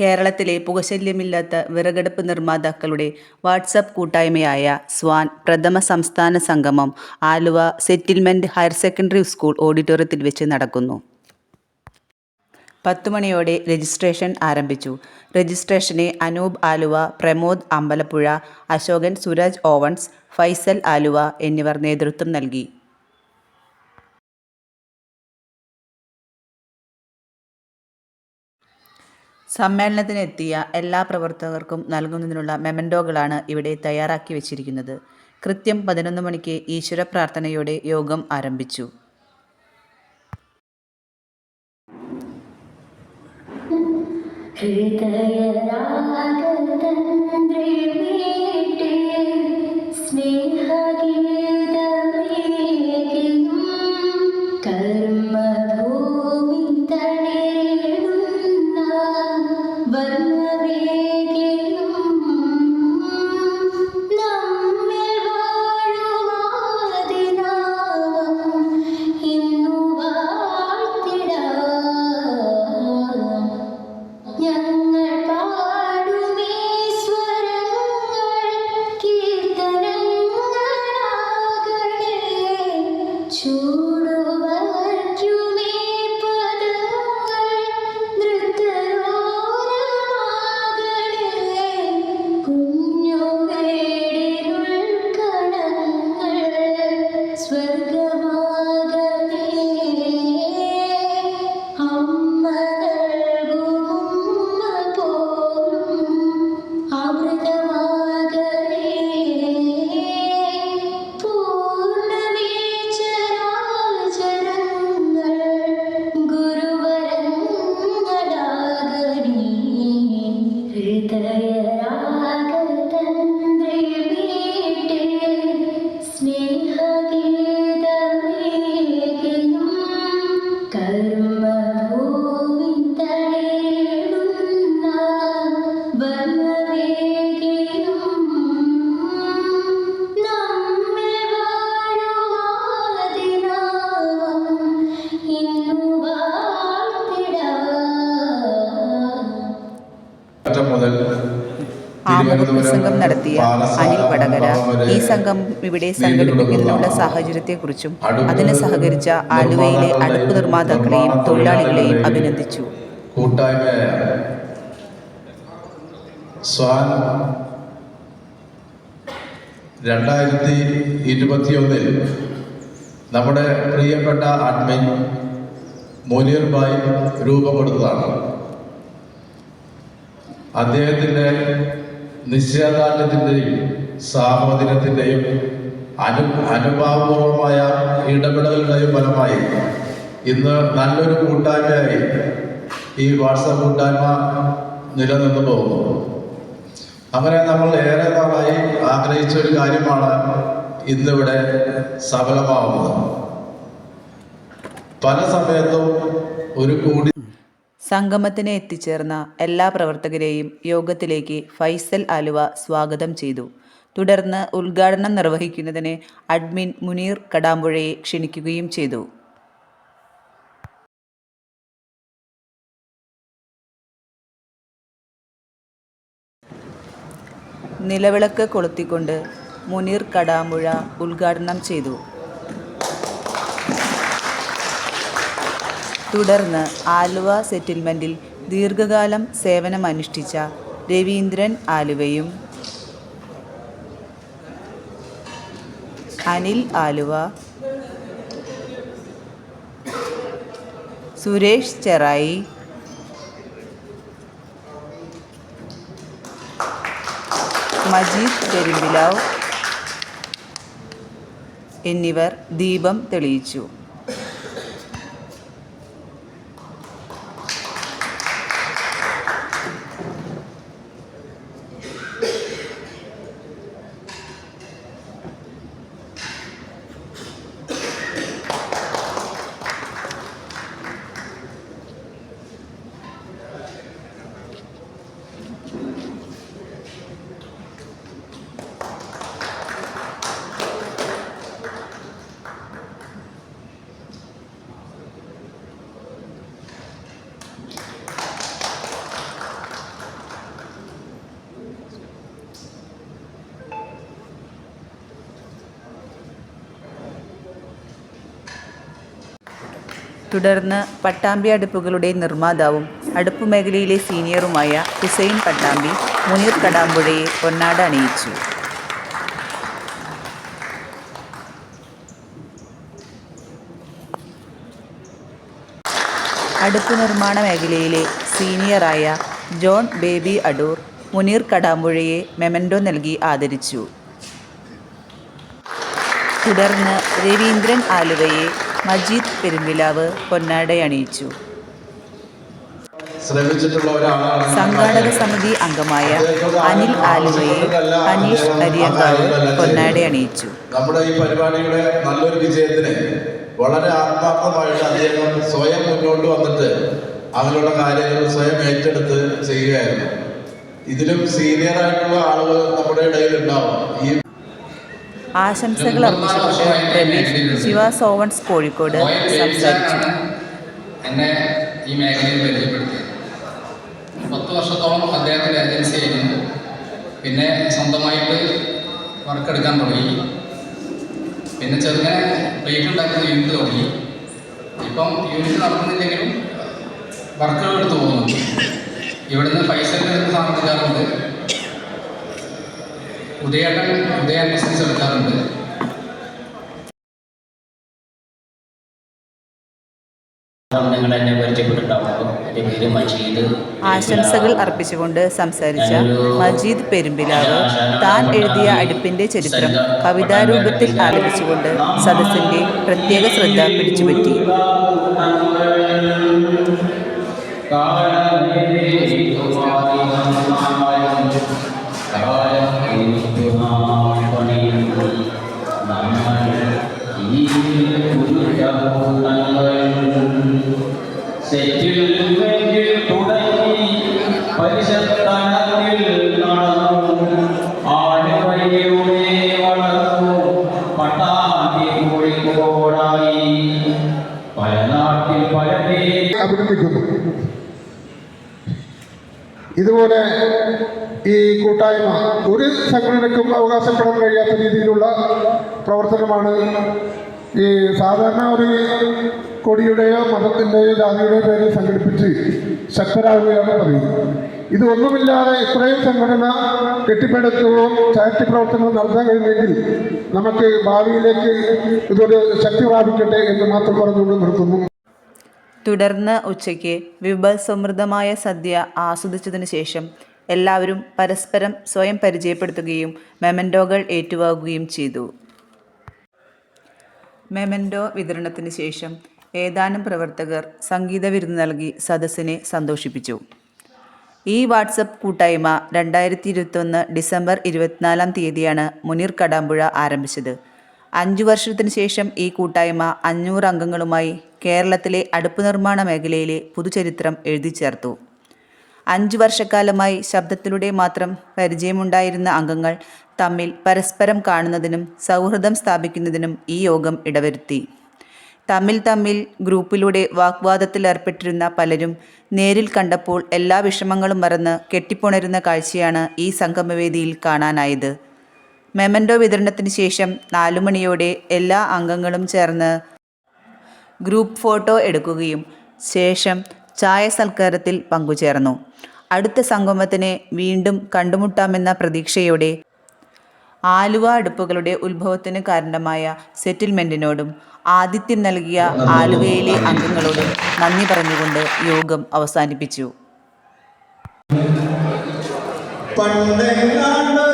കേരളത്തിലെ പുകശല്യമില്ലാത്ത വിറകടുപ്പ് നിർമ്മാതാക്കളുടെ വാട്സപ്പ് കൂട്ടായ്മയായ സ്വാൻ പ്രഥമ സംസ്ഥാന സംഗമം Aluva settlement higher secondary school ഓഡിറ്റോറിയത്തിൽ വെച്ച് നടക്കുന്നു. പത്തു മണിയോടെ രജിസ്ട്രേഷൻ ആരംഭിച്ചു. രജിസ്ട്രേഷനെ അനൂപ് ആലുവ പ്രമോദ് അമ്പലപ്പുഴ അശോകൻ സുരാജ് ഓവൻസ് ഫൈസൽ ആലുവ എന്നിവർ നേതൃത്വം നൽകി. സമ്മേളനത്തിനെത്തിയ എല്ലാ പ്രവർത്തകർക്കും നൽകുന്നതിനുള്ള മെമൻഡോകളാണ് ഇവിടെ തയ്യാറാക്കി വച്ചിരിക്കുന്നത്. കൃത്യം പതിനൊന്ന് മണിക്ക് ഈശ്വര പ്രാർത്ഥനയോടെ യോഗം ആരംഭിച്ചു. ഹൃദയരാഗതന്ത്രി മുതൽ നടത്തിയ അനിൽ വടകര ഈ സംഘം ഇവിടെ സംഘടിപ്പിക്കുന്നതിനുള്ള സാഹചര്യത്തെക്കുറിച്ചും അതിന് സഹകരിച്ച ആലുവയിലെ അടുപ്പ് നിർമ്മാതാക്കളെയും തൊഴിലാളികളെയും അഭിനന്ദിച്ചു. സ്വാൻ രണ്ടായിരത്തി ഇരുപത്തിയൊന്നിൽ നമ്മുടെ പ്രിയപ്പെട്ട അഡ്മിൻ മുനീർ ഭായ് രൂപപ്പെടുന്നതാണ്. അദ്ദേഹത്തിന്റെ നിശ്ചയദാർഢ്യത്തിന്റെയും സാഹോദര്യത്തിന്റെയും അനു അനുഭാവപൂർവമായ ഇടപെടലുകളുടെയും ഫലമായി ഇന്ന് നല്ലൊരു കൂട്ടായ്മയായി ഈ വാട്സപ്പ് കൂട്ടായ്മ നിലനിന്ന് പോകുന്നു. അങ്ങനെ നമ്മൾ ഏറെ നാളായി ആഗ്രഹിച്ച ഒരു കാര്യമാണ് ഇന്നിവിടെ സഫലമാവുന്നത്. പല സമയത്തും ഒരു കൂടി സംഗമത്തിന് എത്തിച്ചേർന്ന എല്ലാ പ്രവർത്തകരെയും യോഗത്തിലേക്ക് ഫൈസൽ ആലുവ സ്വാഗതം ചെയ്തു. തുടർന്ന് ഉദ്ഘാടനം നിർവഹിക്കുന്നതിന് അഡ്മിൻ മുനീർ കടാമ്പുഴയെ ക്ഷണിക്കുകയും ചെയ്തു. നിലവിളക്ക് കൊളുത്തിക്കൊണ്ട് മുനീർ കടാമ്പുഴ ഉദ്ഘാടനം ചെയ്തു. തുടർന്ന് ആലുവ സെറ്റിൽമെന്റിൽ ദീർഘകാലം സേവനമനുഷ്ഠിച്ച രവീന്ദ്രൻ ആലുവയും അനിൽ ആലുവ സുരേഷ് ചെറായി മജീദ് പെരുമ്പിലാവ് എന്നിവർ ദീപം തെളിയിച്ചു. തുടർന്ന് പട്ടാമ്പി അടുപ്പുകളുടെ നിർമ്മാതാവും അടുപ്പ് മേഖലയിലെ സീനിയറുമായ ഹുസൈൻ പട്ടാമ്പി മുനീർ കടാമ്പുഴയെ പൊന്നാട അണിയിച്ചു. അടുപ്പ് നിർമ്മാണ മേഖലയിലെ സീനിയറായ ജോൺ ബേബി അടൂർ മുനീർ കടാമ്പുഴയെ മെമൻഡോ നൽകി ആദരിച്ചു. തുടർന്ന് രവീന്ദ്രൻ ആലുവയെ മജീദ് പെരുമ്പിലാവ് പൊന്നാടയണിയിച്ചു സംഘാടക സമിതി അംഗമായ അനിൽ ആലുവയെ അനീഷ് അരിയങ്കാവ് പൊന്നാടയണിയിച്ചു നമ്മുടെ ഈ പരിപാടിയുടെ നല്ലൊരു വിജയത്തിന് വളരെ ആത്മാർത്ഥമായിട്ട് അദ്ദേഹം സ്വയം മുന്നോട്ട് വന്നിട്ട് അങ്ങനെയുള്ള കാര്യങ്ങൾ സ്വയം ഏറ്റെടുത്ത് ചെയ്യുകയായിരുന്നു. ഇതിലും സീനിയർ ആയിട്ടുള്ള ആളുകൾ നമ്മുടെ ഇടയിൽ ഉണ്ടാവും ഈ ആശംസകൾ അർപ്പിച്ചുകൊണ്ട് രമേശ് ശിവ സോവൻസ് കോഴിക്കോട് സംസാരിച്ചു. ഈ പത്ത് വർഷത്തോളം അദ്ദേഹത്തിന്റെ ഏജൻസിയായിരുന്നു പിന്നെ സ്വന്തമായിട്ട് വർക്ക് എടുക്കാൻ തുടങ്ങി. പിന്നെ ചെറുങ്ങനെ പ്ലേറ്റ് ഉണ്ടാക്കുന്ന യൂണിറ്റ് തുടങ്ങി. ഇപ്പം യൂണിറ്റ് നടക്കുന്നില്ലെങ്കിലും വർക്കുകൾ എടുത്തു പോകുന്നുണ്ട് ഇവിടുന്ന് പൈസ എടുത്ത് താമസിക്കാറുണ്ട് ഉദയേട്ടൻ ഉദയ ബിസിനസ് എടുക്കാറുണ്ട് നിങ്ങൾ എന്നെ പരിചയപ്പെട്ടിട്ടുണ്ടാവുമല്ലോ എന്റെ പേര് മജീദ്. ആശംസകൾ അർപ്പിച്ചുകൊണ്ട് സംസാരിച്ച മജീദ് പെരുമ്പിലാവ് താൻ എഴുതിയ അടുപ്പിന്റെ ചരിത്രം കവിതാരൂപത്തിൽ ആലപിച്ചുകൊണ്ട് സദസ്സിന്റെ പ്രത്യേക ശ്രദ്ധ പിടിച്ചുപറ്റി. സംഘടനയ്ക്കും അവകാശപ്പെടാൻ കഴിയാത്ത രീതിയിലുള്ള പ്രവർത്തനമാണ് ഈ സാധാരണ ഒരു കൊടിയുടെയോ മതത്തിന്റെയോ ജാതിയുടെയോ പേരിൽ സംഘടിപ്പിച്ച് ശക്തരാകുകയാണ് പറയുന്നത്. ഇത് ഒന്നുമില്ലാതെ ഇത്രയും സംഘടന കെട്ടിപ്പടുക്കുകയും ചാരിറ്റി പ്രവർത്തനങ്ങൾ നടത്താൻ കഴിഞ്ഞെങ്കിൽ നമുക്ക് ഭാവിയിലേക്ക് ഇതൊരു ശക്തി പ്രാപിക്കട്ടെ എന്ന് മാത്രം പറഞ്ഞുകൊണ്ട് നിർത്തുന്നു. തുടർന്ന് ഉച്ചയ്ക്ക് വിഭവസമൃദ്ധമായ സദ്യ ആസ്വദിച്ചതിനു ശേഷം എല്ലാവരും പരസ്പരം സ്വയം പരിചയപ്പെടുത്തുകയും മെമന്റോകൾ ഏറ്റുവാങ്ങുകയും ചെയ്തു. മെമന്റോ വിതരണത്തിന് ശേഷം ഏതാനും പ്രവർത്തകർ സംഗീത വിരുന്ന് നൽകി സദസ്സിനെ സന്തോഷിപ്പിച്ചു. ഈ വാട്സപ്പ് കൂട്ടായ്മ രണ്ടായിരത്തി ഇരുപത്തൊന്ന് ഡിസംബർ ഇരുപത്തിനാലാം തീയതിയാണ് മുനീർ കടാമ്പുഴ ആരംഭിച്ചത്. അഞ്ചു വർഷത്തിന് ശേഷം ഈ കൂട്ടായ്മ അഞ്ഞൂറ് അംഗങ്ങളുമായി കേരളത്തിലെ അടുപ്പ് നിർമ്മാണ മേഖലയിലെ പുതുചരിത്രം എഴുതി ചേർത്തു അഞ്ചു വർഷക്കാലമായി ശബ്ദത്തിലൂടെ മാത്രം പരിചയമുണ്ടായിരുന്ന അംഗങ്ങൾ തമ്മിൽ പരസ്പരം കാണുന്നതിനും സൗഹൃദം സ്ഥാപിക്കുന്നതിനും ഈ യോഗം ഇടവരുത്തി. തമ്മിൽ തമ്മിൽ ഗ്രൂപ്പിലൂടെ വാഗ്വാദത്തിലേർപ്പെട്ടിരുന്ന പലരും നേരിൽ കണ്ടപ്പോൾ എല്ലാ വിഷമങ്ങളും മറന്ന് കെട്ടിപ്പുണരുന്ന കാഴ്ചയാണ് ഈ സംഗമവേദിയിൽ കാണാനായത്. മെമൻഡോ വിതരണത്തിന് ശേഷം നാലുമണിയോടെ എല്ലാ അംഗങ്ങളും ചേർന്ന് ഗ്രൂപ്പ് ഫോട്ടോ എടുക്കുകയും ശേഷം ചായ സൽക്കാരത്തിൽ പങ്കുചേർന്നു. അടുത്ത സംഗമത്തിന് വീണ്ടും കണ്ടുമുട്ടാമെന്ന പ്രതീക്ഷയോടെ ആലുവ അടുപ്പുകളുടെ ഉത്ഭവത്തിന് കാരണമായ സെറ്റിൽമെന്റിനോടും ആതിഥ്യം നൽകിയ ആലുവയിലെ അംഗങ്ങളോടും നന്ദി പറഞ്ഞുകൊണ്ട് യോഗം അവസാനിപ്പിച്ചു. പണ്ടെങ്ങാണ്ടൊരു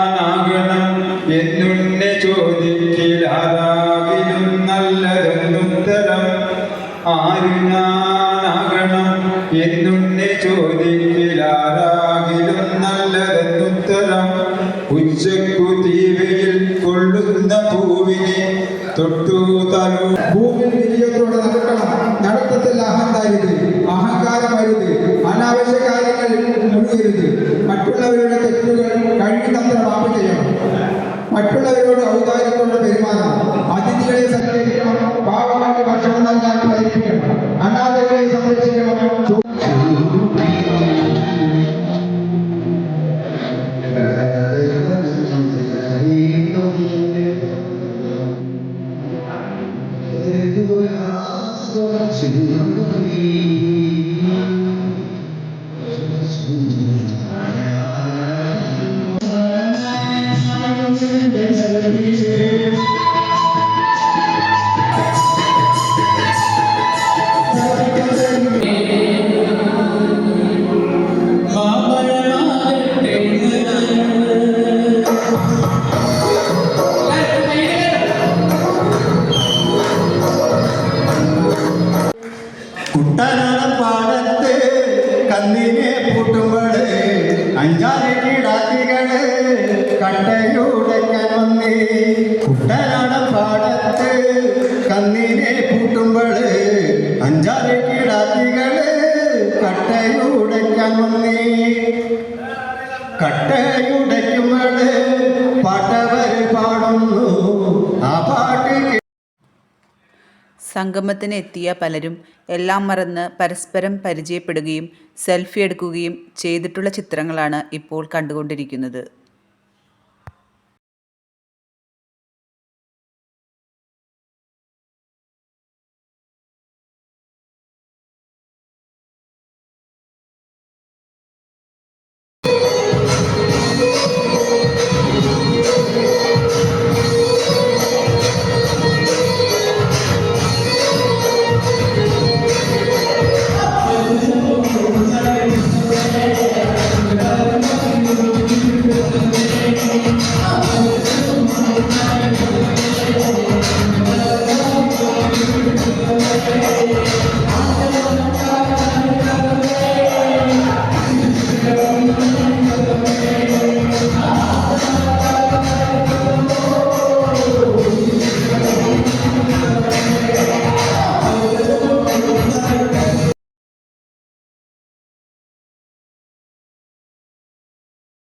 കാര്യങ്ങളിൽ മറ്റുള്ളവരുടെ തെറ്റുകൾ കഴിയുന്നത്ര മാപ്പ് ചെയ്യണം. മറ്റുള്ളവരോട് ഔദാര്യത്തോടെ പെരുമാറണം. അതിഥികളെ സംരക്ഷിക്കണം. പാവങ്ങൾക്ക് ഭക്ഷണം നൽകാൻ പ്രയത്നിക്കണം അനാഥകളെ സംരക്ഷിക്കണം. Thank കുട്ടനാടൻ പാടുന്നു. ആ സംഗമത്തിന് എത്തിയ പലരും എല്ലാം മറന്ന് പരസ്പരം പരിചയപ്പെടുകയും സെൽഫി എടുക്കുകയും ചെയ്തിട്ടുള്ള ചിത്രങ്ങളാണ് ഇപ്പോൾ കണ്ടുകൊണ്ടിരിക്കുന്നത് ും.